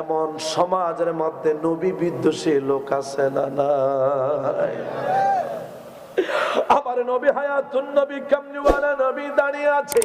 এমন সমাজের মধ্যে নবী বিদ্বেষী লোক আছে না নাই? আবার নবী হায়াতুন নবী কামনিওয়ালা নবী দাঁড়িয়ে আছে?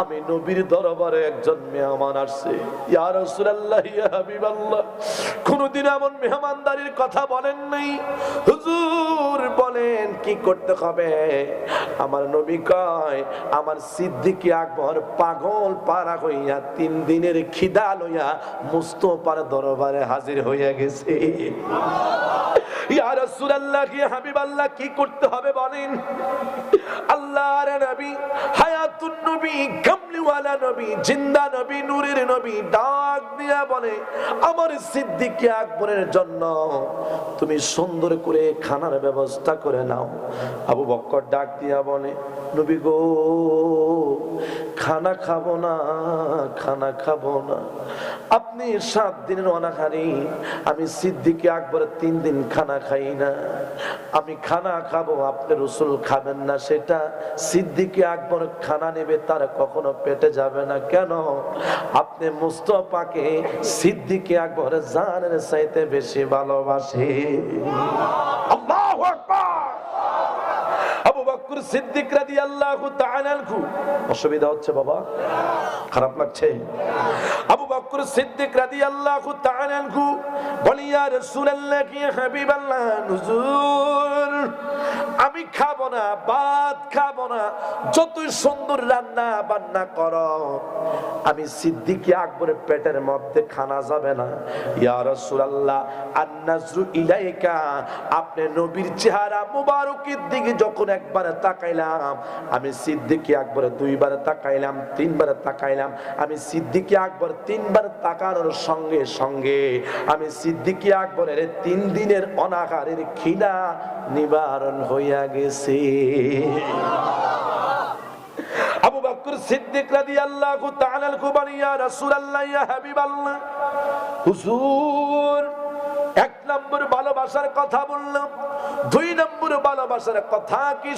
আমি নবীর দরবারে একজন মেহমান আসছে। কোনদিন এমন মেহমানদারির কথা বলেন নাই। হুজুর বলেন, কি করতে হবে? আমার নবী কয়, আমার সিদ্দিকী আকবর পাগল পারা হইয়া তিন দিনের খিদা লইয়া মুস্তফার দরবারে হাজির হইয়া গেছে। ইয়া রাসূলুল্লাহ কি কি করতে হবে বলেন? হায়াতুন নবী নবী, জিন্দা নবী নবী, ডাক দিয়া বলে, আমার আকবরের জন্য তুমি সুন্দর করে খানার ব্যবস্থা করে নাও। আবু বক্কর ডাক দিয়া বলে, নবী গো, খানা খাব না, খানা খাব না। আপনি সাত দিনের অনাহারি, আমি সিদ্দিকে আকবর তিন দিন খানা খাই না। আমি খানা খাব, আপনি রসুল খাবেন না, সেটা সিদ্দিকে আকবর খানা নেবে, তার কখনো পেটে যাবে না। কেন? আপনি মুস্তফাকে সিদ্দিকে আকবর জানের চাইতে বেশি ভালোবাসে আল্লাহু আকবার আবু বকর সিদ্দিক তাআলা আনহু। অসুবিধা হচ্ছে বাবা? খারাপ লাগছে? আবু বকর সিদ্দিক তাআলা আনহু বলিয়া ইয়া রাসূলুল্লাহ, কি হাবিবাল্লাহ, হুজুর আমি খাব না, ভাত খাব না, যতই সুন্দর রান্না বান্না করো। আমি সিদ্দিক আকবরের পেটের মধ্যে খানা যাবে না। আন-নাজরু ইলাইকা, আপনি নবীর চেহারা মুবারকের দিকে যখন তাকাইলাম, আমি সিদ্দিকি দুইবার তাকাইলাম, তিনবার তাকাইলাম, আমি সিদ্দিকি আকবর তিনবার তাকানোর সঙ্গে সঙ্গে, আমি সিদ্দিকি আকবরের তিন দিনের অনাহারের খিদা নিবারণ হইয়া গেছে। আবু বকর সিদ্দিক রাদিয়াল্লাহু তাআলা রাসূলুল্লাহ, ইয়া হাবিবাল্লাহ। হুজুর, এক নম্বর ভালোবাসার কথা বললাম। দুই নম্বর ভালোবাসার কথা কি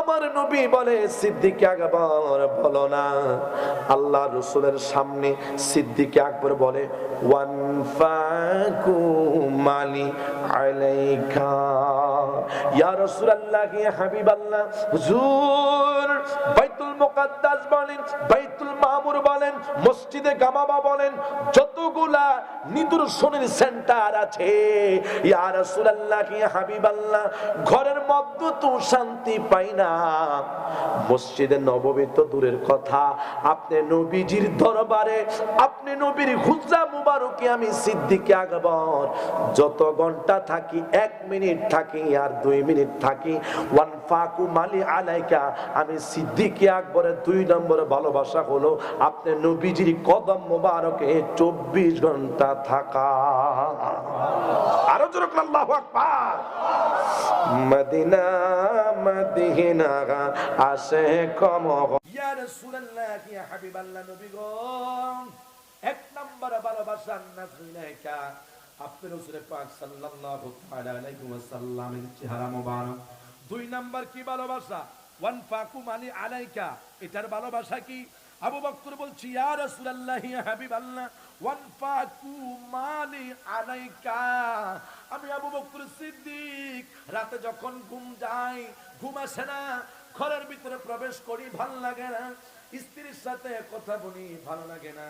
আমার নবী বলে, সিদ্দিক আকবর বলো না। আল্লাহ রসুলের সামনে সিদ্দিক আকবর বলে ওয়ান ফাকু মালি আলাইকা। ইয়া রাসূলুল্লাহ হাবিবাল্লাহ হুজুর বাইতুল মুকাদ্দাস বলেন, বাইতুল মামুর বলেন, মসজিদে গামাবা বলেন, যতগুলা নিদর্শনের সেন্টার আছে, ইয়া রাসূলুল্লাহ, ইয়া হাবিবাল্লাহ, ঘরের মধ্যে তো শান্তি পাই না। মসজিদে নববী তো দূরের কথা, আপনি নবীজির দরবারে, আপনি নবীর হুজরা মুবারকে আমি সিদ্দিকে আকবর। যত ঘণ্টা থাকি, এক মিনিট থাকি আর দুই মিনিট থাকি ওয়ান ফাকু মালি আলাইকা, আমি সিদ্দিকে আকবরের দুই নম্বরে ভালোবাসা হলো আপনি নবীজির কদম মুবারকে চব্বিশ ঘণ্টা থাকা। আরও জোরে বলেন, আল্লাহু আকবার। মদিনা মদিনা আসে কম রাসূলুল্লাহ হাবিবাল্লাহ, নবী গো। এক নম্বর চেহারা মোবারক। দুই নাম্বার কি ভালোবাসা? এটার ভালোবাসা কি? আবু বকর বলছি আমি আবু সিদ্দিক, রাতে যখন ঘুম যাই, ঘুম আসে না, ঘরের ভিতরে প্রবেশ করি, ভালো লাগে না। স্ত্রীর সাথে কথা বলি, ভালো লাগে না।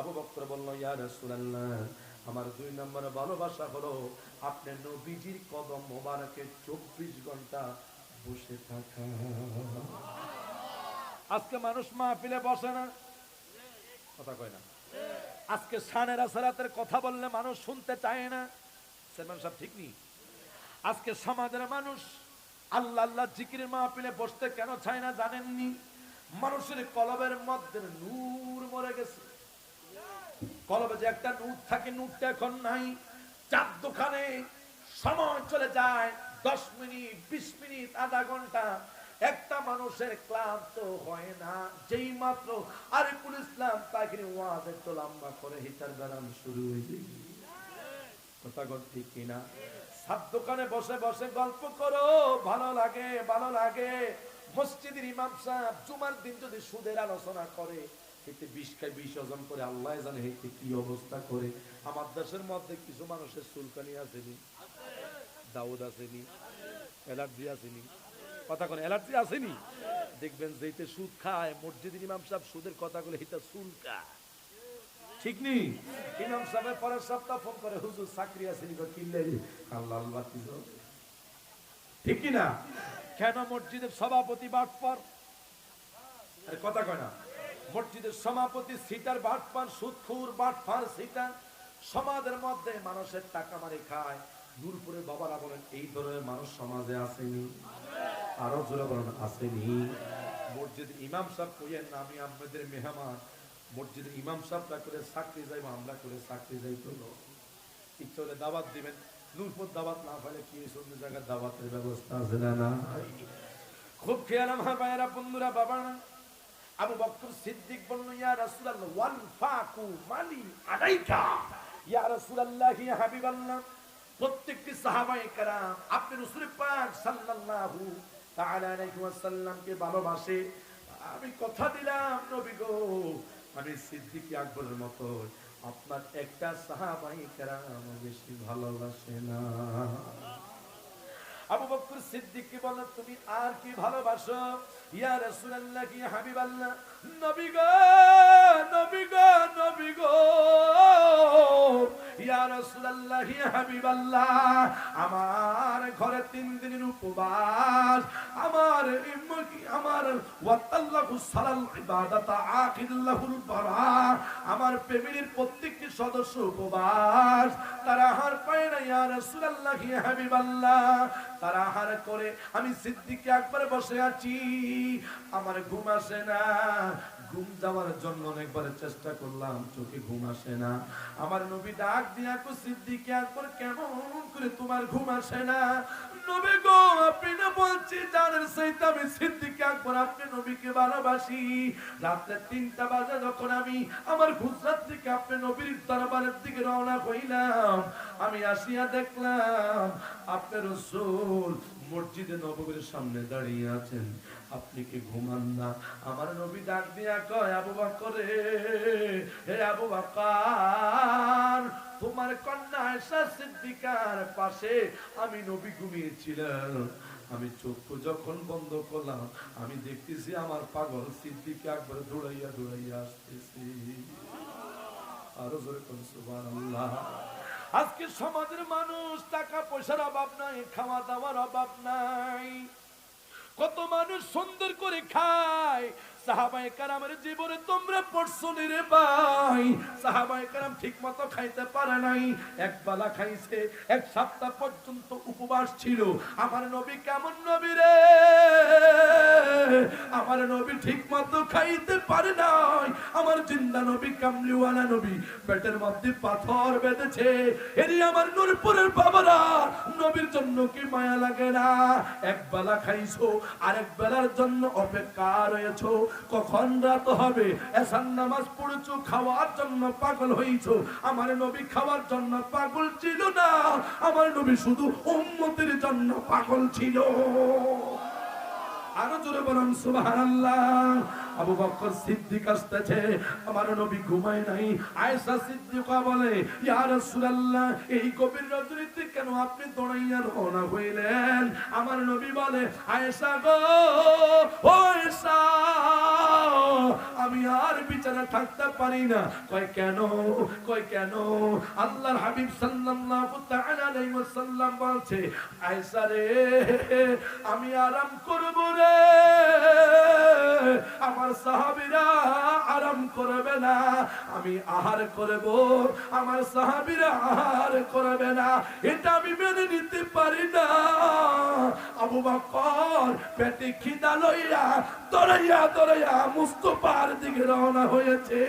আবু বক্তর বলল, ইয়া রাসূলুল্লাহ, আমার দুই নম্বর ভালোবাসা হলো, আপনি নবীজির কদম মোবারকে চব্বিশ ঘণ্টা বসে থাকা। আজকে মানুষ মাহফিলে বসে না। কথা কয় না। আজকে সানের আসরাতের কথা বললে মানুষ শুনতে চায় না। সেলমান সাহেব ঠিক নেই। আজকে সমাজের মানুষ আল্লাহ আল্লাহ জিকির মাহফিলে বসতে কেন চায় না জানেননি? মানুষের কলবের মধ্যে নূর মরে গেছে। কলবে যে একটা নূর থাকে, নূরটা এখন নাই। চাঁদ দোকানে সময় চলে যায়। দশ মিনিট, বিশ মিনিট, আধা ঘণ্টা। একটা মানুষের ক্লান্ত হয় না। যেই মাত্র আরিফুল ইসলাম তাকে ওয়াজ একটু লম্বা করে হিটার বেড়ানো শুরু হয়ে যায় আমার দেশের মধ্যে কিছু মানুষের চুলকানি আসেনি। দাউদ আসেনি অ্যালার্জি আসেনি। কথা করে অ্যালার্জি আসেনি? দেখবেন যেতে সুদ খায়, মসজিদের ইমাম সাহেব সুদের কথা বলে এটা চুলকা ঠিক নেই? ইমাম সাহেবের পরের সপ্তাহ ফোন করে, হুজুর, চাকরি আসেনি কিনলে আল্লাহ আল্লাহ, কি। ঠিক কি না কেন মসজিদের সভাপতি বাটপার আরে, কথা কয় না। মসজিদের সভাপতি সিটার বাটপার সুদখুর বাটপার সিটার সমাজের মধ্যে মানুষের টাকা মারি খায় নূরপুরের বাবারা বলেন এই ধরনের মানুষ সমাজে আসেনি। আরও জোরে বলেন, আসেনি। মসজিদ ইমাম সাহেব কইয়েন, আমি আপনাদের মেহমান। মসজিদের ইমাম সাহেবরা করে চাকরি যাইব আমরা করে চাকরি যাই তো। ইচ্ছে হলে দাওয়াত দিবেন। নূরপুর দাওয়াত না পাইলে কি হয়েছে? অন্য জায়গায় দাওয়াতের ব্যবস্থা আছে না না খুব খেয়াল আমার ভাইয়েরা, বন্ধুরা, বাবা না। আবু বকর সিদ্দিক বলল, ইয়া রাসূলুল্লাহ ওয়াল ফাকু মালি আলাইকা। ইয়া রাসূলুল্লাহ হাবিবাল্লাহ। প্রত্যেকটি সাহাবায়ে কেরাম আপনি রাসূল পাক সাল্লাল্লাহু তাআলা আলাইহি ওয়াসাল্লামকে ভালোবাসে। আমি কথা দিলাম, নবী গো। আমি সিদ্দিক আকবরের মতো আপনার একটা সাহাবায়ে কেরাম বেশি ভালোবাসে না। আবু বকর সিদ্দিক কি বলে, তুমি আর কি ভালোবাসো? ইয়া রাসূলুল্লাহ, কি হাবিবাল্লাহ? আমার ঘরে তিন দিনের উপবাস, আমার আমার ওয়াতাল্লাহু আমার ফ্যামিলির প্রত্যেকটি সদস্য উপবাস, তারা আহার পায় না হাবিবাল্লাহ। তারা আহার করে, আমি সিদ্দিকে একবার বসে আছি, আমার ঘুম আসে না। ঘুম যাওয়ার জন্য অনেকবার চেষ্টা করলাম, চোখে ঘুম আসে না। আমার নবী ডাক দিয়া কো সিদ্দিকে একবার কেমন করে তোমার ঘুম আসে না? নবী গো, আপনি না বলছি জানেন আমি সিদ্দিকে একবার আপনি নবীকে ভালোবাসি। রাত্রে তিনটা বাজে যখন আমি আমার গুজরাট থেকে আপনি নবীর দরবারের দিকে রওনা হইলাম, আমি আসিয়া দেখলাম আপনার রসুল মসজিদে নববীর সামনে দাঁড়িয়ে আছেন। আপনি কি ঘুমান না? আমার নবী ডাক দিয়া কয়, আবু বাকরে, হে আবু বাকার, তোমার কন্যা আয়েশা সিদ্দিকার পাশে আমি নবী ঘুমিয়েছিলাম। আমি চক্ষু যখন বন্ধ করলাম, আমি দেখতেছি আমার পাগল সিদ্দিকে একবার দৌড়াইয়া দৌড়াইয়া আসতেছি। আরও জোরে আজকে সমাজের মানুষ টাকা পয়সার অভাব নাই খাওয়া দাওয়ার অভাব নাই। কত মানুষ সুন্দর করে খায় সাহাবায়ে কারামের জীবনে তোমরা পড়ছো নি রে ভাই। সাহাবায়ে কারাম ঠিক মতো খাইতে পারে নাই। এক বেলা খাইছে, এক সপ্তাহ পর্যন্ত উপবাস ছিল। আমার নবী কেমন নবী রে? আমার নবী ঠিক মতো খাইতে পারে নাই। আমার জিন্দা নবী কামলিওয়ালা নবী পেটের মধ্যে পাথর বেঁধেছে। এরই আমার নূরপুরের বাবারা, নবীর জন্য কি মায়া লাগে না? এক বেলা খাইছো, আরেক বেলার জন্য অপেক্ষা রয়েছো। কখন রাত হবে? এসান নামাজ পড়েছো, খাওয়ার জন্য পাগল হইছো। আমার নবী খাওয়ার জন্য পাগল ছিল না। আমার নবী শুধু উম্মতের জন্য পাগল ছিল। আরও জোরে বলুন, সুবহানাল্লাহ। আবু বকর সিদ্দিক আসতেছে। আমার নবী ঘুমায় নাই। আয়েশা সিদ্দিকা বলে, ইয়া রাসূলুল্লাহ, এই গভীর রাত্রিতে কেন আপনি দৌড়াইয়া রওনা হইলেন? আমার নবী বলে, আয়েশা গো, ও আমি আর বিচারে থাকতে পারি না। কয়, কেন? কয়, কেন? আল্লাহর হাবিব সাল্লাল্লাহু তাআলা আলাইহি ওয়াসাল্লাম বলছে, আয়েশা রে, আমি আরাম করব রে। আমার সাহাবীরা আরাম করবে না। আমি আহার করব, আমার সাহাবিরা আহার করবে না। এটা আমি মেনে নিতে পারি না। আবু বকর পেটে খিদা লইয়া, দরাইয়া দরাইয়া মুস্তফার দিকে রওনা হয়েছে।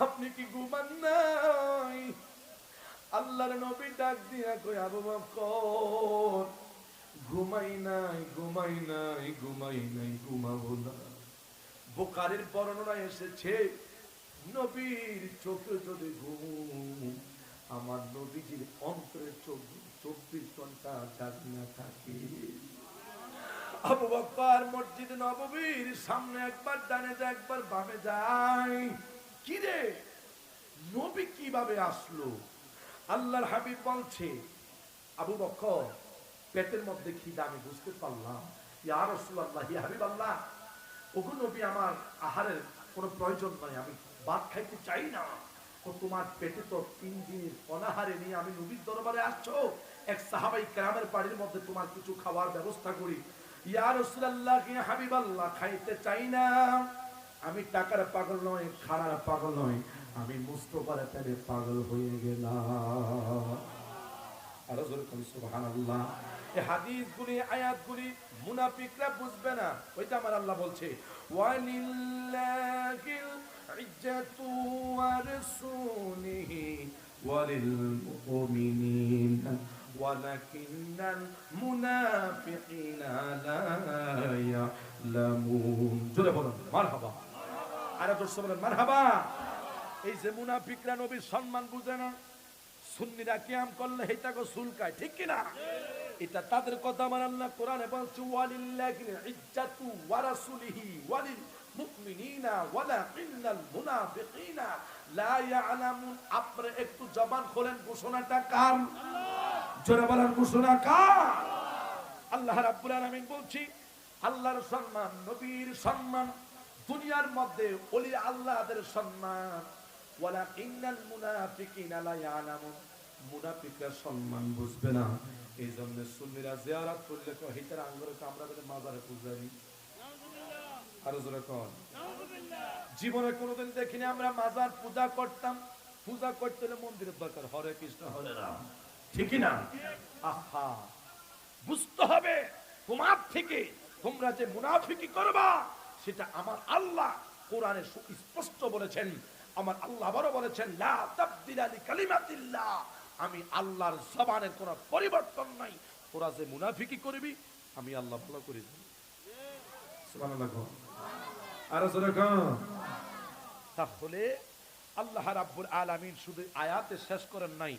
আপনি কি ঘুমান নাই? আল্লাহর নবী ডাক দিয়া কই আবু বকর, ঘুমাই নাই ঘুমাই নাই ঘুমাই নাই, ঘুমাবো না। বোকারের বর্ণনা এসেছে, নবীর চোখে যদি ঘুম, আমার নবীজির অন্তরে চব্বিশ ঘণ্টা নববীর সামনে একবার ডানে যায়, একবার বামে যায়। কি রে? নবী কীভাবে আসলো? আল্লাহর হাবিব বলছে, আবু পেটের মধ্যে খিদা, আমি বুঝতে পারলাম। ইয়া হাবিবাল্লাহ, ওগো নবী আমার আহারের কোনো প্রয়োজন নাই, আমি ভাত খাইতে চাই না। তোমার পেটে তো তিন দিনের অনাহারে নিয়ে আমি নবীর দরবারে আসছো। এক সাহাবাই গ্রামের বাড়ির মধ্যে তোমার কিছু খাওয়ার ব্যবস্থা করি। আমি টাকার পাগল নয় খাড়ার পাগল নয় আমি মুস্তফার পাগল হয়ে গেলাম। হাদিসগুলি, আয়াতগুলি মুনাফিকরা বুঝবে না, ওইটা আমার আল্লাহ বলছে, ওয়ালিল্লাহিল ওয়ালাকিন্নাল মুনাফিকিনা লা ইয়ালামুন জোরে বলুন, মারহাবা। আরে দর্শক বলেন, মারহাবা। এই যে মুনাফিকরা নবীর সম্মান বুঝে না, সুন্নিরা কিয়াম করলে হেটাকে সুলকায় ঠিক কিনা? এটা তাদের কথা আমার আল্লাহ কোরআনে বলছে, ওয়ালিল্লাহিল ইজ্জাতু ওয়া রাসূলিহি ওয়ালিল মুমিনিনা ওয়ালাকিন্নাল মুনাফিকিনা। লা ইয়ালামুন, আপনি একটু জবান খোলেন, ঘোষণাটা কার? জোরে বলেন, ঘোষণা কার? আল্লাহ রাব্বুল আলামিন বলছি, আল্লাহর সম্মান, নবীর সম্মান, দুনিয়ার মধ্যে ওলি আল্লাহদের সম্মান। ওয়ালা ইন্নাল মুনাফিকিনা লা ইয়ালামুন। মুনাফিকরা সম্মান বুঝবে না। এই জন্য সুন্নিরা জিয়ারত করলে তো হিতার আঙ্গুরে তো আমরা বলে মাজারে পূজারি আরও জোরে কর জীবনে কোনোদিন দেখিনি আমরা মাজার পূজা করতাম। পূজা করতে হলে মন্দিরের দরকার। হরে কৃষ্ণ, হরে রাম। ঠিকই না? আহা, বুঝতে হবে তোমার থেকে তোমরা যে মুনাফিকি করবা, সেটা আমার আল্লাহ কোরআনে সুস্পষ্ট বলেছেন। আমার আল্লাহ আবারও বলেছেন, লা তাবদিলা লিকালিমাতিল্লাহ। আমি আল্লাহর জবানের কোনো পরিবর্তন নাই। তোরা যে মুনাফিকি করবি, আমি আল্লাহ ভালো করে দেব তাহলে আল্লাহ রাব্বুল আলামিন শুধু আয়াতে শেষ করেন নাই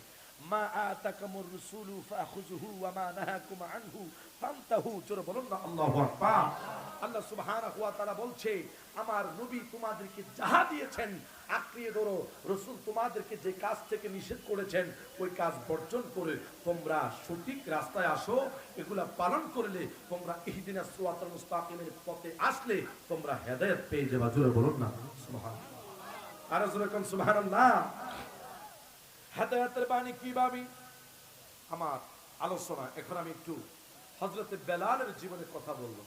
আমার নবী তোমাদেরকে যাহা দিয়েছেন ধরো। রসুল তোমাদেরকে যে কাজ থেকে নিষেধ করেছেন, ওই কাজ বর্জন করে তোমরা সঠিক রাস্তায় আসো। এগুলা পালন করলে তোমরা সিরাতাল মুস্তাকিমের পথে আসলে তোমরা হেদায়েত পেয়ে যাবা। জোরে বলুন না আর জোরে সুবহানাল্লাহ। হেদায়েতের বাণী কি ভাবি আমার আলোচনা। এখন আমি একটু হজরতে বেলালের জীবনের কথা বলব।